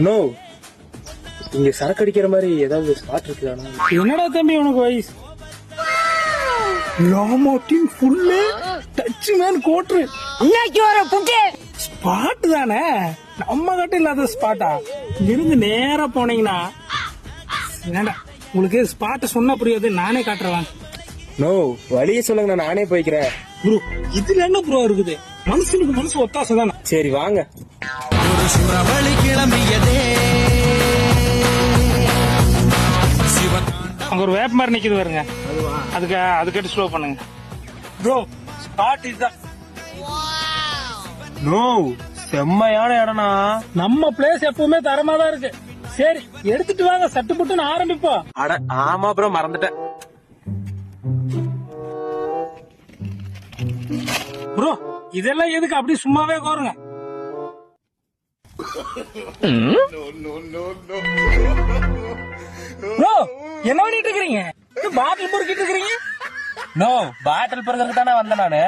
No இங்க சரக்கு அடிக்கிற மாதிரி ஏதாவது ஸ்பாட் இருக்குதானா என்னடா தம்பி உனக்கு வயசு லாமோட்டின் ஃபுல்லு டச் மேன் கோட்ரு இன்னைக்கு ஒரு புட்டி ஸ்பாட் தானே? நம்ம கிட்ட இல்லாத ஸ்பாட்டா இருந்து நேரா போனீங்கன்னா வேண்டாம் உங்களுக்கு ஸ்பாட் சொன்ன புரியாது நானே காட்டுறேன் நோ வழியே சொல்லுங்க நான் நானே போய்க்கிறேன். ப்ரோ இதுல என்ன ப்ரோ இருக்குது? மனுஷனுக்கு மனசு ஒத்தாசை தானே சரி வாங்க. ஒரு சுறவழி கிளம்பியதே. அங்க ஒரு வேப்ப மாதிரி நிக்குது பாருங்க. அதுக்கு அதுக்கிட்ட ஸ்லோ பண்ணுங்க. ப்ரோ ஸ்பாட் இதுதான் நோ செம்மையான இடம்னா நம்ம பிளேஸ் எப்பவுமே தரமா தான் இருக்கு. சரி எடுத்துட்டு வாங்க சட்டு புட்டுன்னு ஆரம்பிப்போம். அட ஆமா ப்ரோ மறந்துட்டேன். ப்ரோ இதெல்லாம் எதுக்கு? அப்படி சும்மாவே கோருங்க ப்ரோ என்ன பண்ணிட்டு இருக்கிறீங்க? பாட்டில் பொறுக்கிட்டு இருக்கிறீங்க? நோ பாட்டில் பிறகு தானே வந்தேன் நானு.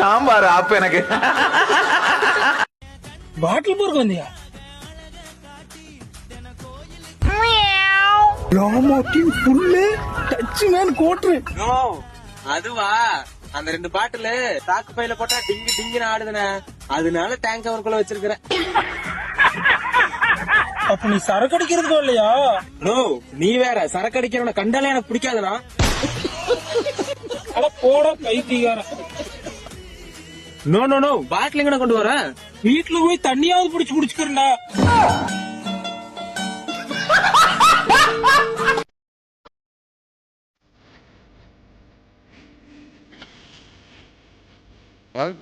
சாம்பார் ஆப் எனக்கு. பாட்டில் பொறுக்க வந்தியா? ராமோட்டின் ஃபுல்லு டச் மேன் கோட்ரு நோ அதுவா? அந்த ரெண்டு பாட்டில் தாக்கு பையில போட்டா டிங்கு டிங்குன்னு ஆடுதுனே அதனால டேங்க் அவருக்குள்ள வச்சிருக்கிறேன். அப்ப நீ சரக்கு அடிக்கிறதுக்கோ இல்லையா? நோ நீ வேற. சரக்கு அடிக்கிறவன கண்டாலே எனக்கு பிடிக்காதுடா. அட போட பைத்தியக்காரன். நோ நோ நோ பாட்டில் எங்கட கொண்டு வர வீட்டுல போய் தண்ணியாவது புடிச்சு புடிச்சுக்கிறேன்டா Ouais.